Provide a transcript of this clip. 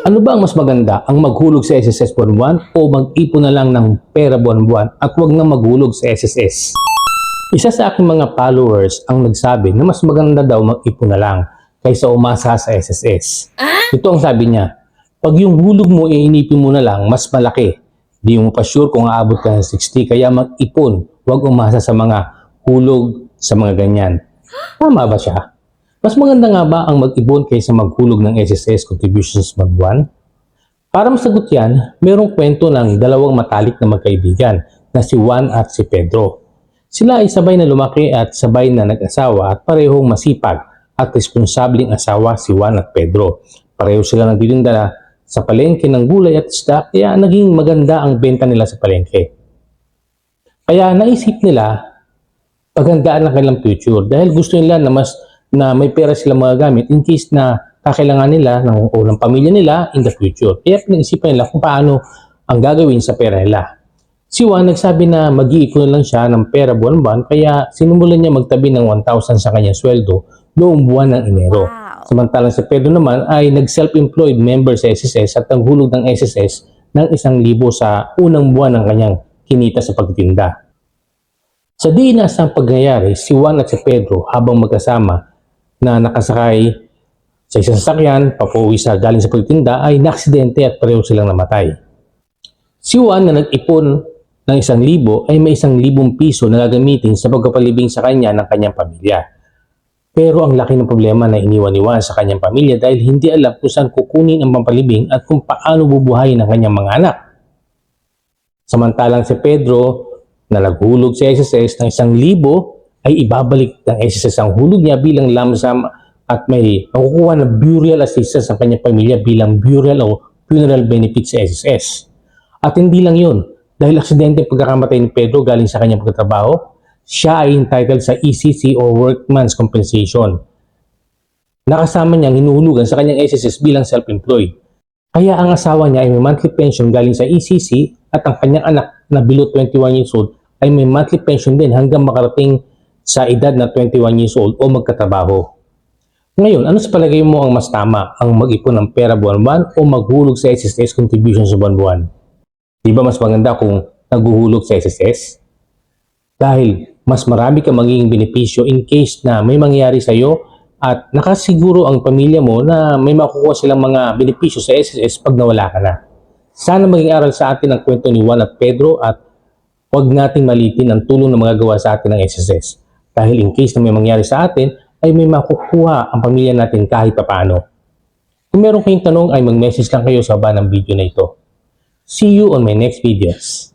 Ano ba ang mas maganda? Ang maghulog sa SSS buwan-buwan o mag-ipon na lang ng pera buwan-buwan at huwag na maghulog sa SSS? Isa sa aking mga followers ang nagsabi na mas maganda daw mag-ipon na lang kaysa umasa sa SSS. Ito ang sabi niya, pag yung hulog mo iinipin mo na lang, mas malaki. Di mo pa sure kung aabot ka ng 60, kaya mag-ipon. Huwag umasa sa mga hulog sa mga ganyan. Tama ba siya? Mas maganda nga ba ang mag-ibon kaysa maghulog ng SSS contributions buwan Para masagot yan, mayroong kwento ng dalawang matalik na magkaibigan na si Juan at si Pedro. Sila ay sabay na lumaki at sabay na nag-asawa at parehong masipag at responsabling asawa si Juan at Pedro. Pareho sila nagtitinda na sa palengke ng gulay at isda kaya naging maganda ang benta nila sa palengke. Kaya naisip nila paghandaan ang kanilang future dahil gusto nila na mas na may pera sila magagamit in case na kakailangan nila ng unang pamilya nila in the future. Kaya pinag-isipan nila kung paano ang gagawin sa pera nila. Si Juan nagsabi na mag-iipon na lang siya ng pera buwan-buwan kaya sinimulan niya magtabi ng 1,000 sa kanyang sweldo noong buwan ng Enero. Wow. Samantalang si Pedro naman ay nag-self-employed member sa SSS at ang hulog ng SSS ng isang libo sa unang buwan ng kanyang kinita sa pagtitinda. Sa di inaasang pagyayari, si Juan at si Pedro habang magkasama na nakasakay sa isang sasakyan papauwi sa galing sa pagtitinda ay naaksidente at pareho silang namatay. Si Juan na nag-ipon ng isang libo ay may isang libong piso na gagamitin sa pagpapalibing sa kanya ng kanyang pamilya. Pero ang laki ng problema na iniwan ni Juan sa kanyang pamilya dahil hindi alam kung saan kukunin ang pampalibing at kung paano bubuhayin ang kanyang mga anak. Samantalang si Pedro na naghulog sa SSS ng isang libo ay ibabalik ng SSS ang hulog niya bilang lump sum at may makukuha na burial assistance sa kanyang pamilya bilang burial o funeral benefit sa SSS. At hindi lang yun, dahil aksidente pagkakamatay ni Pedro galing sa kanyang pagtatrabaho, siya ay entitled sa ECC o Workman's Compensation. Nakasama niyang hinuhulugan sa kanyang SSS bilang self-employed. Kaya ang asawa niya ay may monthly pension galing sa ECC at ang kanyang anak na below 21 years old ay may monthly pension din hanggang makarating sa edad na 21 years old o magkatrabaho. Ngayon, ano sa palagay mo ang mas tama? Ang mag-ipon ng pera buwan-buwan o maghulog sa SSS contribution sa buwan-buwan? Di ba mas maganda kung naghuhulog sa SSS? Dahil mas marami ka magiging benepisyo in case na may mangyari sa iyo at nakasiguro ang pamilya mo na may makukuha silang mga benepisyo sa SSS pag nawala ka na. Sana maging aral sa atin ang kwento ni Juan at Pedro at huwag nating malitin ang tulong na magagawa sa atin ng SSS. Dahil in case na may mangyari sa atin, ay may makukuha ang pamilya natin kahit paano. Kung meron kayong tanong ay mag-message lang kayo sa baba ng video na ito. See you on my next videos.